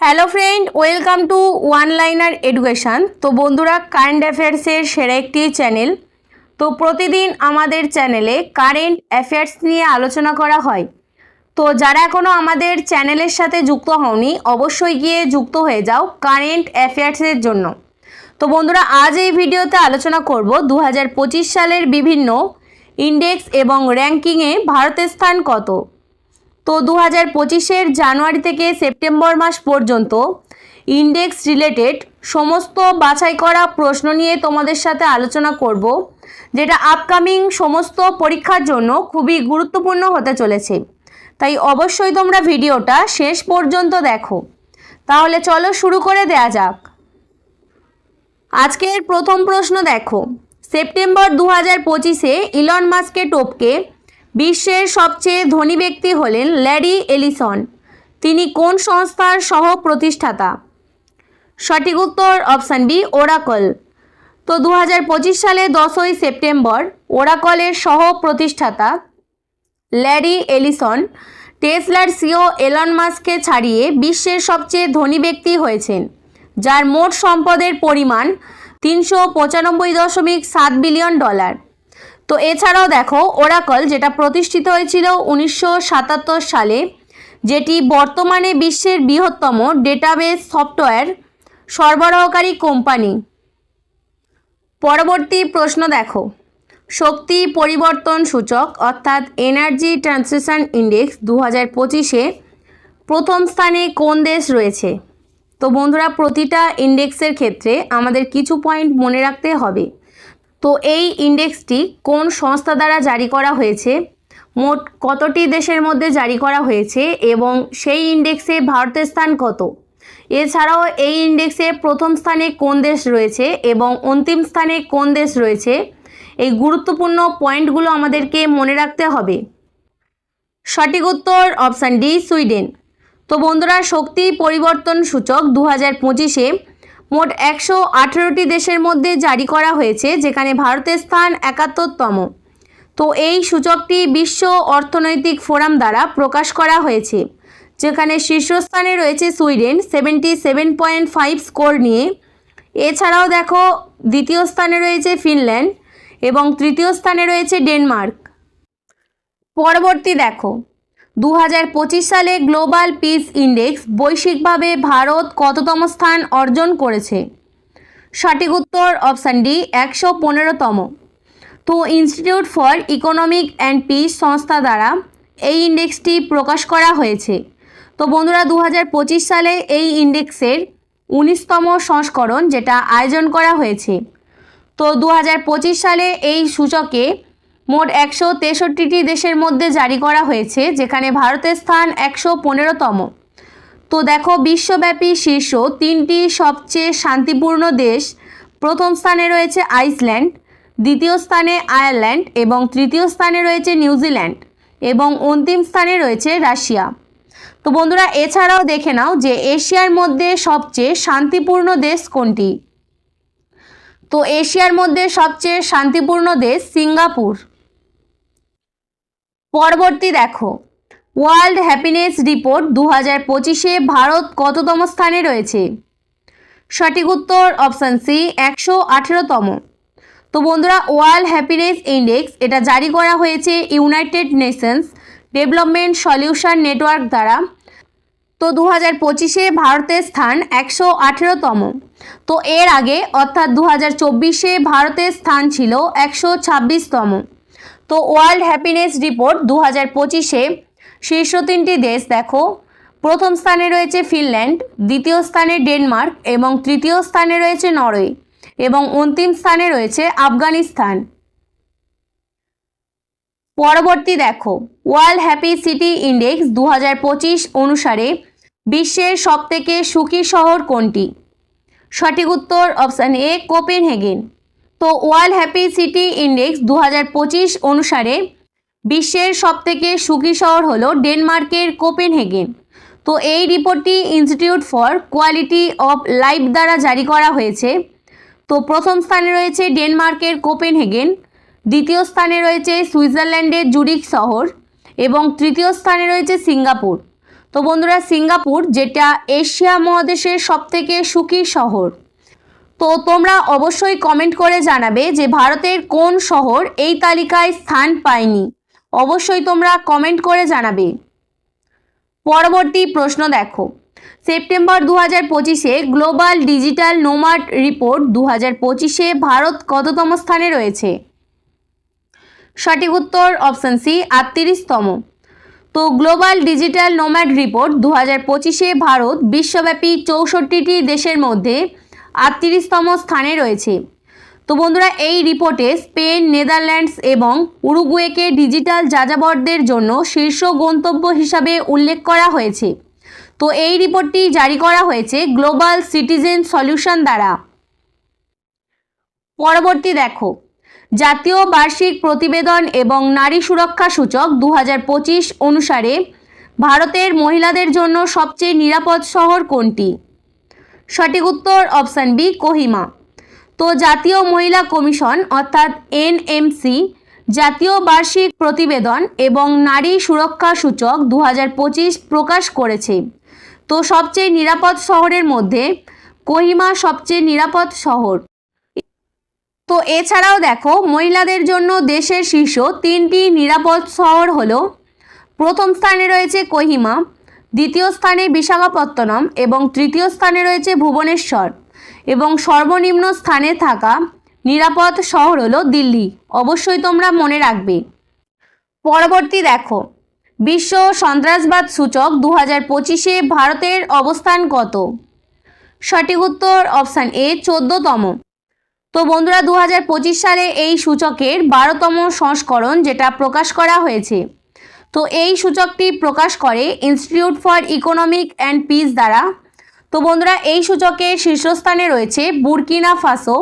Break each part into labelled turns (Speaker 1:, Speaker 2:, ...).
Speaker 1: Hello friend welcome to one liner education তো বন্ধুরা current অ্যাফেয়ার্সের সেরা একটি চ্যানেল তো প্রতিদিন আমাদের চ্যানেলে কারেন্ট অ্যাফেয়ার্স নিয়ে আলোচনা করা হয়। তো যারা এখনও আমাদের চ্যানেলের সাথে যুক্ত হওনি, অবশ্যই গিয়ে যুক্ত হয়ে যাও কারেন্ট অ্যাফেয়ার্সের জন্য। তো বন্ধুরা, আজ এই ভিডিওতে আলোচনা করব দু হাজার পঁচিশ সালের বিভিন্ন ইন্ডেক্স এবং র্যাঙ্কিংয়ে ভারতের স্থান কত। তো দু হাজার পঁচিশের জানুয়ারি থেকে সেপ্টেম্বর মাস পর্যন্ত ইন্ডেক্স রিলেটেড সমস্ত বাছাই করা প্রশ্ন নিয়ে তোমাদের সাথে আলোচনা করব, যেটা আপকামিং সমস্ত পরীক্ষার জন্য খুবই গুরুত্বপূর্ণ হতে চলেছে। তাই অবশ্যই তোমরা ভিডিওটা শেষ পর্যন্ত দেখো। তাহলে চলো শুরু করে দেয়া যাক। আজকের প্রথম প্রশ্ন দেখো। সেপ্টেম্বর দু হাজার পঁচিশে ইলন মাস্কে টপকে বিশ্বের সবচেয়ে ধনী ব্যক্তি হলেন ল্যারি এলিসন। তিনি কোন সংস্থার সহ প্রতিষ্ঠাতা সঠিক উত্তর অপশান বি, ওরাকল। তো দু হাজার পঁচিশ সালে দশই সেপ্টেম্বর ওরাকলের সহ প্রতিষ্ঠাতা ল্যারি এলিসন টেসলার সিও এলন মাস্ককে ছাড়িয়ে বিশ্বের সবচেয়ে ধনী ব্যক্তি হয়েছেন, যার মোট সম্পদের পরিমাণ তিনশো পঁচানব্বই দশমিক সাত বিলিয়ন ডলার। তো এছাড়াও দেখো ওরাকল যেটা প্রতিষ্ঠিত হয়েছিল উনিশশো সাতাত্তর সালে, যেটি বর্তমানে বিশ্বের বৃহত্তম ডেটাবেস সফটওয়্যার সরবরাহকারী কোম্পানি পরবর্তী প্রশ্ন দেখো, শক্তি পরিবর্তন সূচক অর্থাৎ এনার্জি ট্রান্সিশন ইন্ডেক্স দু হাজার পঁচিশে প্রথম স্থানে কোন দেশ রয়েছে? তো বন্ধুরা, প্রতিটা ইন্ডেক্সের ক্ষেত্রে আমাদের কিছু পয়েন্ট মনে রাখতে হবে। তো এই ইন্ডেক্সটি কোন সংস্থা দ্বারা জারি করা হয়েছে? মোট কতটি দেশের মধ্যে জারি করা হয়েছে এবং সেই ইন্ডেক্সে ভারতের স্থান কত? এছাড়াও এই ইন্ডেক্সে প্রথম স্থানে কোন দেশ রয়েছে এবং অন্তিম স্থানে কোন দেশ রয়েছে? এই গুরুত্বপূর্ণ পয়েন্টগুলো আমাদেরকে মনে রাখতে হবে। সঠিক উত্তর অপশান ডি, সুইডেন। তো বন্ধুরা, শক্তি পরিবর্তন সূচক দু হাজার পঁচিশে মোট একশো আঠেরোটি দেশের মধ্যে জারি করা হয়েছে, যেখানে ভারতের স্থান একাত্তরতম। তো এই সূচকটি বিশ্ব অর্থনৈতিক ফোরাম দ্বারা প্রকাশ করা হয়েছে, যেখানে শীর্ষস্থানে রয়েছে Sweden, seventy seven point five score নিয়ে। এছাড়াও দেখো, দ্বিতীয় স্থানে রয়েছে ফিনল্যান্ড এবং তৃতীয় স্থানে রয়েছে ডেনমার্ক। পরবর্তী দেখো দু হাজার পঁচিশ সালে গ্লোবাল পিস ইন্ডেক্স বৈশ্বিকভাবে ভারত কততম স্থান অর্জন করেছে? সঠিক উত্তর অপশান ডি, একশো পনেরোতম। তো Institute for Economic and Peace সংস্থা দ্বারা এই ইন্ডেক্সটি প্রকাশ করা হয়েছে। তো বন্ধুরা দু হাজার পঁচিশ সালে এই ইন্ডেক্সের উনিশতম সংস্করণ যেটা আয়োজন করা হয়েছে। তো দু হাজার পঁচিশ সালে এই সূচকে মোট একশো তেষট্টিটি দেশের মধ্যে জারি করা হয়েছে, যেখানে ভারতের স্থান একশো পনেরোতম। তো দেখো, বিশ্বব্যাপী শীর্ষ তিনটি সবচেয়ে শান্তিপূর্ণ দেশ। প্রথম স্থানে রয়েছে আইসল্যান্ড, দ্বিতীয় স্থানে আয়ারল্যান্ড এবং তৃতীয় স্থানে রয়েছে নিউজিল্যান্ড এবং অন্তিম স্থানে রয়েছে রাশিয়া। তো বন্ধুরা, এছাড়াও দেখে নাও যে এশিয়ার মধ্যে সবচেয়ে শান্তিপূর্ণ দেশ কোনটি? তো এশিয়ার মধ্যে সবচেয়ে শান্তিপূর্ণ দেশ সিঙ্গাপুর। পরবর্তী দেখো। ওয়ার্ল্ড হ্যাপিনেস রিপোর্ট দু হাজার পঁচিশে ভারত কততম স্থানে রয়েছে? সঠিক উত্তর অপশান সি একশো আঠেরোতম। তো বন্ধুরা ওয়ার্ল্ড হ্যাপিনেস ইন্ডেক্স এটা জারি করা হয়েছে United Nations Development Solution Network দ্বারা। তো দু হাজার পঁচিশে ভারতের স্থান একশো আঠেরোতম। তো এর আগে অর্থাৎ দু হাজার চব্বিশে ভারতের স্থান ছিল একশো ছাব্বিশতম। তো ওয়ার্ল্ড হ্যাপিনেস রিপোর্ট দু হাজার পঁচিশে শীর্ষ তিনটি দেশ, দেখো। প্রথম স্থানে রয়েছে ফিনল্যান্ড, দ্বিতীয় স্থানে ডেনমার্ক এবং তৃতীয় স্থানে রয়েছে নরওয়ে এবং অন্তিম স্থানে রয়েছে আফগানিস্তান। পরবর্তী দেখো, ওয়ার্ল্ড হ্যাপি সিটি ইন্ডেক্স দু হাজার পঁচিশ অনুসারে বিশ্বের সবথেকে সুখী শহর কোনটি? সঠিক উত্তর অপশান এ, কোপেনহেগেন। তো ওয়ার্ল্ড হ্যাপি সিটি ইন্ডেক্স দু হাজার পঁচিশ অনুসারে বিশ্বের সবথেকে সুখী শহর হলো ডেনমার্কের কোপেনহেগেন। তো এই রিপোর্টটি Institute for Quality of Life দ্বারা জারি করা হয়েছে। তো প্রথম স্থানে রয়েছে ডেনমার্কের কোপেনহেগেন, দ্বিতীয় স্থানে রয়েছে সুইজারল্যান্ডের জুরিক শহর এবং তৃতীয় স্থানে রয়েছে সিঙ্গাপুর। তো বন্ধুরা, সিঙ্গাপুর যেটা এশিয়া মহাদেশের সবথেকে সুখী শহর। তো তোমরা অবশ্যই কমেন্ট করে জানাবে যে ভারতের কোন শহর এই তালিকায় স্থান পায়নি। অবশ্যই তোমরা কমেন্ট করে জানাবে। পরবর্তী প্রশ্ন দেখো। সেপ্টেম্বর দু হাজার পঁচিশে গ্লোবাল ডিজিটাল নোমাড রিপোর্ট দু হাজার পঁচিশে ভারত কততম স্থানে রয়েছে? সঠিক উত্তর অপশান সি আটত্রিশতম। তো গ্লোবাল ডিজিটাল নোম্যাড রিপোর্ট দু হাজার পঁচিশে ভারত বিশ্বব্যাপী চৌষট্টিটি দেশের মধ্যে আটত্রিশতম স্থানে রয়েছে। তো বন্ধুরা, এই রিপোর্টে স্পেন, নেদারল্যান্ডস এবং উরুগুয়েকে ডিজিটাল যাযাবরদের জন্য শীর্ষ গন্তব্য হিসাবে উল্লেখ করা হয়েছে। তো এই রিপোর্টটি জারি করা হয়েছে গ্লোবাল সিটিজেন সলিউশন দ্বারা। পরবর্তী দেখো, জাতীয় বার্ষিক প্রতিবেদন এবং নারী সুরক্ষা সূচক দু হাজার পঁচিশ অনুসারে ভারতের মহিলাদের জন্য সবচেয়ে নিরাপদ শহর কোনটি? সঠিক উত্তর অপশান বি, কোহিমা। তো জাতীয় মহিলা কমিশন, অর্থাৎ এনএমসি, জাতীয় বার্ষিক প্রতিবেদন এবং নারী সুরক্ষা সূচক দু হাজার পঁচিশ প্রকাশ করেছে। তো সবচেয়ে নিরাপদ শহরের মধ্যে কোহিমা সবচেয়ে নিরাপদ শহর। তো এছাড়াও দেখো, মহিলাদের জন্য দেশের শীর্ষ তিনটি নিরাপদ শহর হলো, প্রথম স্থানে রয়েছে কোহিমা দ্বিতীয় স্থানে বিশাখাপত্তনম এবং তৃতীয় স্থানে রয়েছে ভুবনেশ্বর এবং সর্বনিম্ন স্থানে থাকা নিরাপদ শহর হলো দিল্লি। অবশ্যই তোমরা মনে রাখবে। পরবর্তী দেখো। বিশ্ব সন্ত্রাসবাদ সূচক দু হাজার পঁচিশে ভারতের অবস্থান কত? সঠিক উত্তর অপশান এ, চোদ্দতম। তো বন্ধুরা দু হাজার পঁচিশ সালে এই সূচকের বারোতম সংস্করণ যেটা প্রকাশ করা হয়েছে। তো এই সূচকটি প্রকাশ করে Institute for Economic and Peace দ্বারা। তো বন্ধুরা, এই সূচকের শীর্ষস্থানে রয়েছে বুরকিনা ফাসো,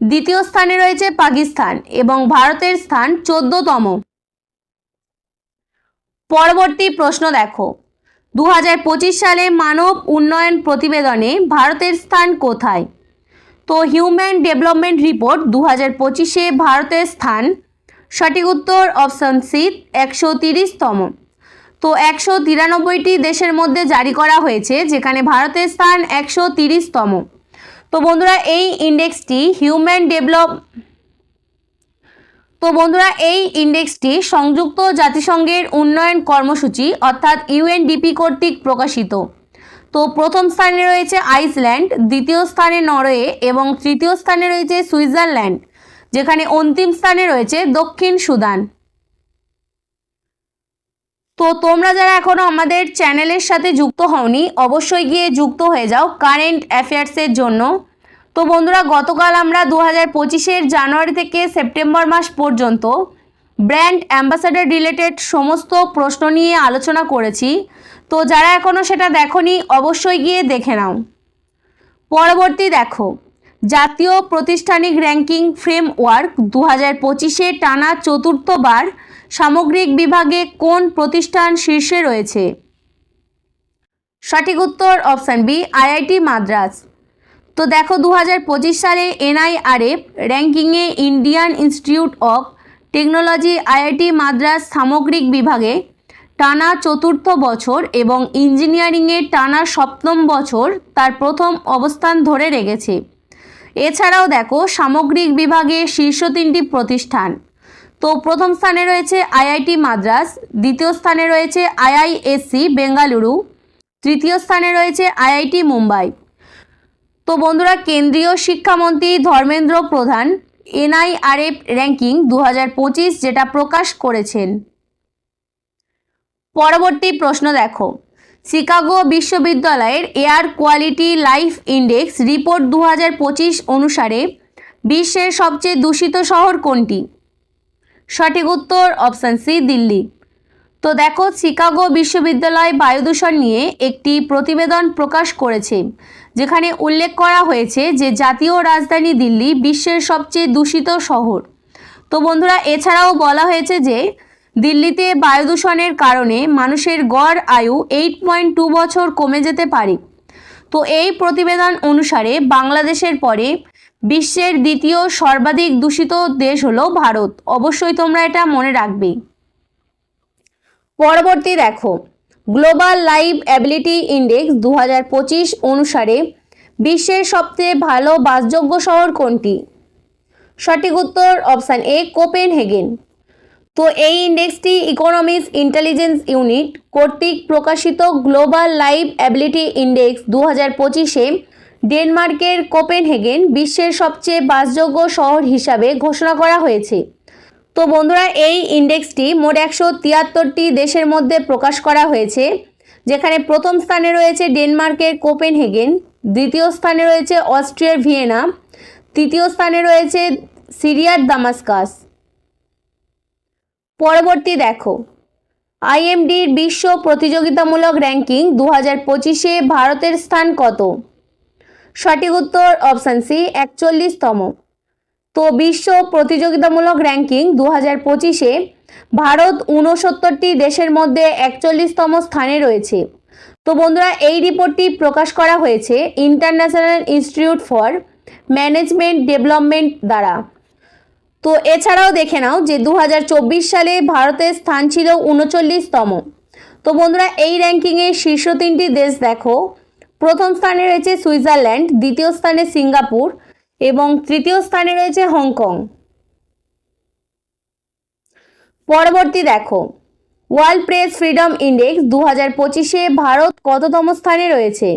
Speaker 1: দ্বিতীয় স্থানে রয়েছে পাকিস্তান এবং ভারতের স্থান চোদ্দতম। পরবর্তী প্রশ্ন দেখো। দু হাজার পঁচিশ সালে মানব উন্নয়ন প্রতিবেদনে ভারতের স্থান কোথায়? তো হিউম্যান ডেভেলপমেন্ট রিপোর্ট দু হাজার পঁচিশে ভারতের স্থান সঠিক উত্তর অপশান সি, একশো তিরিশতম। তো একশো তিরানব্বইটি দেশের মধ্যে জারি করা হয়েছে, যেখানে ভারতের স্থান একশো তিরিশতম। তো বন্ধুরা, এই ইন্ডেক্সটি হিউম্যান ডেভেলপ তো বন্ধুরা, এই ইন্ডেক্সটি সংযুক্ত জাতিসংঘের উন্নয়ন কর্মসূচি, অর্থাৎ ইউএনডিপি কর্তৃক প্রকাশিত। তো প্রথম স্থানে রয়েছে আইসল্যান্ড, দ্বিতীয় স্থানে নরওয়ে এবং তৃতীয় স্থানে রয়েছে সুইজারল্যান্ড। যেখানে অন্তিম স্থানে রয়েছে দক্ষিণ সুদান। তো তোমরা যারা এখনও আমাদের চ্যানেলের সাথে যুক্ত হওনি, অবশ্যই গিয়ে যুক্ত হয়ে যাও কারেন্ট অ্যাফেয়ার্সের জন্য। তো বন্ধুরা, গতকাল আমরা দু হাজার পঁচিশের জানুয়ারি থেকে সেপ্টেম্বর মাস পর্যন্ত ব্র্যান্ড অ্যাম্বাসাডার রিলেটেড সমস্ত প্রশ্ন নিয়ে আলোচনা করেছি। তো যারা এখনও সেটা দেখনি, অবশ্যই গিয়ে দেখে নাও। পরবর্তী দেখো। জাতীয় প্রতিষ্ঠানিক র্যাঙ্কিং ফ্রেমওয়ার্ক দু হাজার পঁচিশে টানা চতুর্থবার সামগ্রিক বিভাগে কোন প্রতিষ্ঠান শীর্ষে রয়েছে? সঠিক উত্তর অপশান বি, আইআইটি মাদ্রাস তো দেখো দু হাজার পঁচিশ সালে এনআইআরএফ র্যাঙ্কিংয়ে Indian Institute of Technology IIT Madras সামগ্রিক বিভাগে টানা চতুর্থ বছর এবং ইঞ্জিনিয়ারিংয়ে টানা সপ্তম বছর তার প্রথম অবস্থান ধরে রেখেছে। এছাড়াও দেখো, সামগ্রিক বিভাগে শীর্ষ তিনটি প্রতিষ্ঠান। তো প্রথম স্থানে রয়েছে আইআইটি মাদ্রাস, দ্বিতীয় স্থানে রয়েছে আইআইএসসি বেঙ্গালুরু, তৃতীয় স্থানে রয়েছে আইআইটি মুম্বাই। তো বন্ধুরা, কেন্দ্রীয় শিক্ষামন্ত্রী ধর্মেন্দ্র প্রধান এনআইআরএফ র্যাঙ্কিং দু হাজার পঁচিশ যেটা প্রকাশ করেছেন। পরবর্তী প্রশ্ন দেখো। শিকাগো বিশ্ববিদ্যালয়ের Air Quality Life Index report দু হাজার পঁচিশ অনুসারে বিশ্বের সবচেয়ে দূষিত শহর কোনটি? সঠিক উত্তর অপশান সি, দিল্লি। তো দেখো, শিকাগো বিশ্ববিদ্যালয় বায়ু দূষণ নিয়ে একটি প্রতিবেদন প্রকাশ করেছে, যেখানে উল্লেখ করা হয়েছে যে জাতীয় রাজধানী দিল্লি বিশ্বের সবচেয়ে দূষিত শহর। তো বন্ধুরা, এছাড়াও বলা হয়েছে যে দিল্লিতে বায়ু দূষণের কারণে মানুষের গড় আয়ু এইট পয়েন্ট টু বছর কমে যেতে পারে। তো এই প্রতিবেদন অনুসারে বাংলাদেশের পরে বিশ্বের দ্বিতীয় সর্বাধিক দূষিত দেশ হলো ভারত। অবশ্যই তোমরা এটা মনে রাখবে। পরবর্তী দেখো গ্লোবাল লাইভ অ্যাবিলিটি ইন্ডেক্স দু হাজার পঁচিশ অনুসারে বিশ্বের সবচেয়ে ভালো বাসযোগ্য শহর কোনটি? সঠিক উত্তর অপশান এ কোপেনহেগেন তো এই ইন্ডেক্সটি ইকোনমিক্স ইন্টেলিজেন্স ইউনিট কর্তৃক প্রকাশিত গ্লোবাল লাইভ অ্যাবিলিটি ইন্ডেক্স দু হাজার পঁচিশে ডেনমার্কের কোপেনহেগেন বিশ্বের সবচেয়ে বাসযোগ্য শহর হিসাবে ঘোষণা করা হয়েছে। তো বন্ধুরা, এই ইন্ডেক্সটি মোট একশো তিয়াত্তরটি দেশের মধ্যে প্রকাশ করা হয়েছে, যেখানে প্রথম স্থানে রয়েছে ডেনমার্কের কোপেনহেগেন, দ্বিতীয় স্থানে রয়েছে অস্ট্রিয়ার ভিয়েনা, তৃতীয় স্থানে রয়েছে সিরিয়ার দামাস্কাস। পরবর্তী দেখো। আইএমডির বিশ্ব প্রতিযোগিতামূলক র্যাঙ্কিং দু হাজার পঁচিশে ভারতের স্থান কত? সঠিক উত্তর অপশান সি একচল্লিশতম। তো বিশ্ব প্রতিযোগিতামূলক র্যাঙ্কিং দু হাজার পঁচিশে ভারত ঊনসত্তরটি দেশের মধ্যে একচল্লিশতম স্থানে রয়েছে। তো বন্ধুরা, এই রিপোর্টটি প্রকাশ করা হয়েছে International Institute for Management Development দ্বারা। তো এছাড়াও দেখে নাও যে দু হাজার চব্বিশ সালে ভারতের স্থান ছিল উনচল্লিশতম। তো বন্ধুরা, এই র্যাঙ্কিংয়ে শীর্ষ তিনটি দেশ দেখো। প্রথম স্থানে রয়েছে সুইজারল্যান্ড, দ্বিতীয় স্থানে সিঙ্গাপুর এবং তৃতীয় স্থানে রয়েছে হংকং। পরবর্তী দেখো, ওয়ার্ল্ড প্রেস ফ্রিডম ইন্ডেক্স দু হাজার পঁচিশে ভারত কততম স্থানে রয়েছে?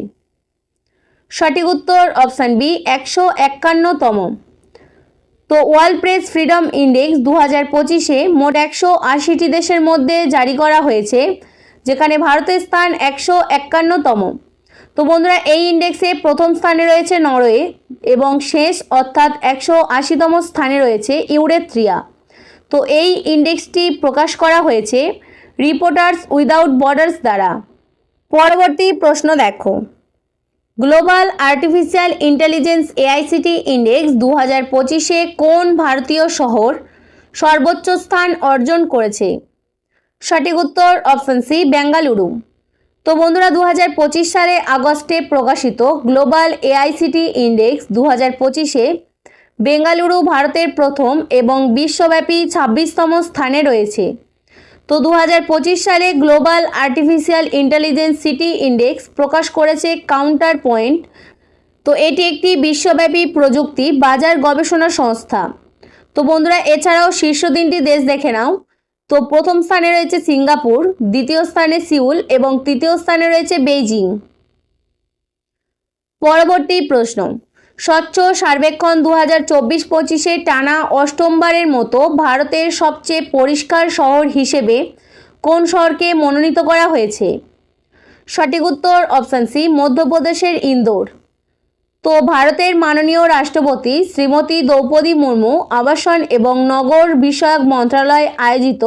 Speaker 1: সঠিক উত্তর অপশান বি, একশো একান্নতম। তো ওয়ার্ল্ড প্রেস ফ্রিডম ইন্ডেক্স দু হাজার পঁচিশে মোট একশো আশিটি দেশের মধ্যে জারি করা হয়েছে, যেখানে ভারতের স্থান একশো একান্নতম। তো বন্ধুরা, এই ইন্ডেক্সে প্রথম স্থানে রয়েছে নরওয়ে এবং শেষ অর্থাৎ একশো আশিতম স্থানে রয়েছে ইউরেত্রিয়া। তো এই ইন্ডেক্সটি প্রকাশ করা হয়েছে রিপোর্টার্স উইদাউট বর্ডার্স দ্বারা। পরবর্তী প্রশ্ন দেখো। Global Artificial Intelligence AI City Index দু হাজার পঁচিশে কোন ভারতীয় শহর সর্বোচ্চ স্থান অর্জন করেছে? সঠিক উত্তর অপশন সি, বেঙ্গালুরু। তো বন্ধুরা দু হাজার পঁচিশ সালে আগস্টে প্রকাশিত গ্লোবাল এআইসিটি ইন্ডেক্স দু হাজার পঁচিশে বেঙ্গালুরু ভারতের প্রথম এবং বিশ্বব্যাপী ছাব্বিশতম স্থানে রয়েছে। তো দু হাজার পঁচিশ সালে Global Artificial Intelligence City Index প্রকাশ করেছে কাউন্টার পয়েন্ট তো এটি একটি বিশ্বব্যাপী প্রযুক্তি, বাজার গবেষণা সংস্থা। তো বন্ধুরা, এছাড়াও শীর্ষ তিনটি দেশ দেখে নাও। তো প্রথম স্থানে রয়েছে সিঙ্গাপুর, দ্বিতীয় স্থানে সিউল এবং তৃতীয় স্থানে রয়েছে বেইজিং। পরবর্তী প্রশ্ন। স্বচ্ছ সার্বেক্ষণ দু হাজার চব্বিশ পঁচিশে টানা অষ্টমবারের মতো ভারতের সবচেয়ে পরিষ্কার শহর হিসেবে কোন শহরকে মনোনীত করা হয়েছে? সঠিক উত্তর অপশান সি, মধ্যপ্রদেশের ইন্দোর। তো ভারতের মাননীয় রাষ্ট্রপতি শ্রীমতী দ্রৌপদী মুর্মু আবাসন এবং নগর বিষয়ক মন্ত্রণালয় আয়োজিত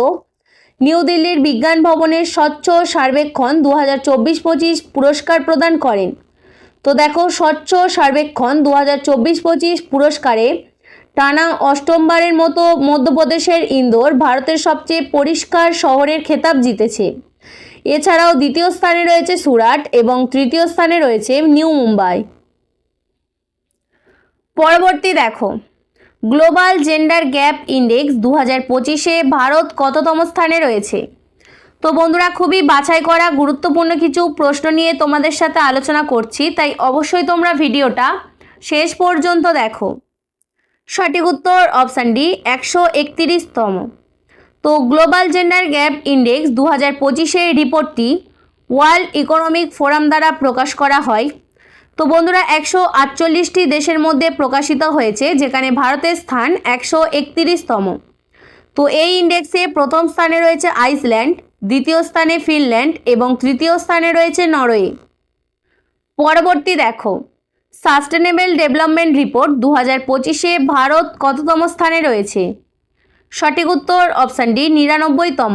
Speaker 1: নিউ দিল্লির বিজ্ঞান ভবনের স্বচ্ছ সার্বেক্ষণ দু হাজার চব্বিশ পঁচিশ পুরস্কার প্রদান করেন। তো দেখো স্বচ্ছ সার্বেক্ষণ দু হাজার চব্বিশ পঁচিশ পুরস্কারে টানা অষ্টমবারের মতো মধ্যপ্রদেশের ইন্দোর ভারতের সবচেয়ে পরিষ্কার শহরের খেতাব জিতেছে। এছাড়াও দ্বিতীয় স্থানে রয়েছে সুরাট এবং তৃতীয় স্থানে রয়েছে নিউ মুম্বাই। পরবর্তী দেখো, গ্লোবাল জেন্ডার গ্যাপ ইন্ডেক্স দু হাজার পঁচিশে ভারত কততম স্থানে রয়েছে? তো বন্ধুরা, খুবই বাছাই করা গুরুত্বপূর্ণ কিছু প্রশ্ন নিয়ে তোমাদের সাথে আলোচনা করছি। তাই অবশ্যই তোমরা ভিডিওটা শেষ পর্যন্ত দেখো। সঠিক উত্তর অপশান ডি, একশো একতিরিশতম। তো গ্লোবাল জেন্ডার গ্যাপ ইন্ডেক্স দু হাজার পঁচিশের রিপোর্টটি ওয়ার্ল্ড ইকোনমিক ফোরাম দ্বারা প্রকাশ করা হয়। তো বন্ধুরা, একশো আটচল্লিশটি দেশের মধ্যে প্রকাশিত হয়েছে, যেখানে ভারতের স্থান একশো একতিরিশতম। তো এই ইন্ডেক্সে প্রথম স্থানে রয়েছে আইসল্যান্ড দ্বিতীয় স্থানে ফিনল্যান্ড এবং তৃতীয় স্থানে রয়েছে নরওয়ে। পরবর্তী দেখো। সাস্টেনেবল ডেভেলপমেন্ট রিপোর্ট দু হাজার পঁচিশে ভারত কততম স্থানে রয়েছে? সঠিক উত্তর অপশান ডি, নিরানব্বইতম।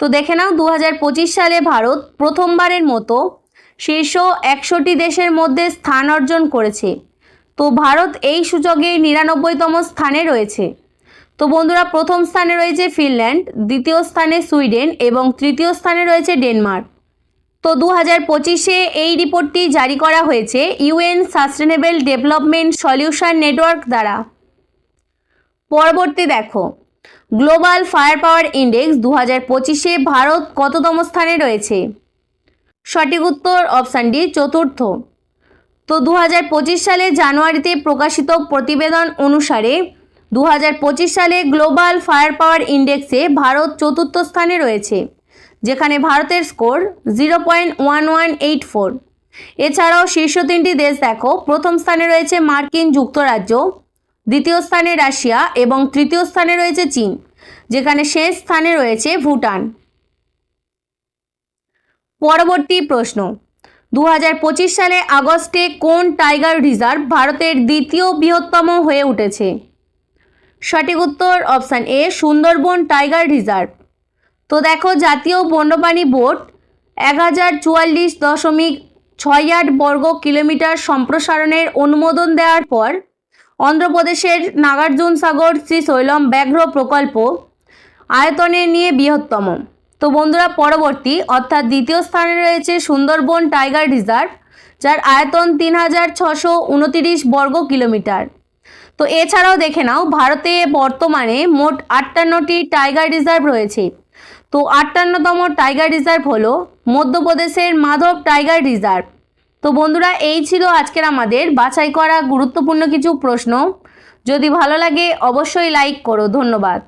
Speaker 1: তো দেখে নাও দু হাজার পঁচিশ সালে ভারত প্রথমবারের মতো শীর্ষ একশোটি দেশের মধ্যে স্থান অর্জন করেছে। তো ভারত এই সূচকে নিরানব্বইতম স্থানে রয়েছে। তো বন্ধুরা, প্রথম স্থানে রয়েছে ফিনল্যান্ড, দ্বিতীয় স্থানে সুইডেন এবং তৃতীয় স্থানে রয়েছে ডেনমার্ক। তো দু হাজার পঁচিশে এই রিপোর্টটি জারি করা হয়েছে UN Sustainable Development Solution Network দ্বারা। পরবর্তী দেখো, গ্লোবাল ফায়ার পাওয়ার ইন্ডেক্স দু হাজার পঁচিশে ভারত কততম স্থানে রয়েছে? সঠিক উত্তর অপশান ডি, চতুর্থ। তো দু হাজার পঁচিশ সালে জানুয়ারিতে প্রকাশিত প্রতিবেদন অনুসারে দু হাজার পঁচিশ সালে গ্লোবাল ফায়ার পাওয়ার ইন্ডেক্সে ভারত চতুর্থ স্থানে রয়েছে, যেখানে ভারতের score zero point one one eight four. এছাড়াও শীর্ষ তিনটি দেশ দেখো, প্রথম স্থানে রয়েছে মার্কিন যুক্তরাজ্য, দ্বিতীয় স্থানে রাশিয়া এবং তৃতীয় স্থানে রয়েছে চীন, যেখানে শেষ স্থানে রয়েছে ভুটান। পরবর্তী প্রশ্ন দু হাজার পঁচিশ সালে আগস্টে কোন টাইগার রিজার্ভ ভারতের দ্বিতীয় বৃহত্তম হয়ে উঠেছে? সঠিক উত্তর option A, Sundarban tiger reserve. তো দেখো, জাতীয় বন্যপ্রাণী বোর্ড এক হাজার চুয়াল্লিশ দশমিক ছয় আট বর্গ কিলোমিটার সম্প্রসারণের অনুমোদন দেওয়ার পর অন্ধ্রপ্রদেশের নাগার্জুন সাগর শ্রীশৈলম ব্যাঘ্র প্রকল্প আয়তনে নিয়ে বৃহত্তম। তো বন্ধুরা, পরবর্তী, অর্থাৎ দ্বিতীয় স্থানে রয়েছে সুন্দরবন টাইগার রিজার্ভ, যার আয়তন তিন হাজার ছশো উনতিরিশ বর্গ কিলোমিটার। তো এছাড়াও দেখে নাও, ভারতে বর্তমানে মোট আটান্নটি টাইগার রিজার্ভ রয়েছে। তো আটান্নতম টাইগার রিজার্ভ হলো মধ্যপ্রদেশের মাধব টাইগার রিজার্ভ। তো বন্ধুরা, এই ছিল আজকের আমাদের বাছাই করা গুরুত্বপূর্ণ কিছু প্রশ্ন। যদি ভালো লাগে অবশ্যই লাইক করো, ধন্যবাদ।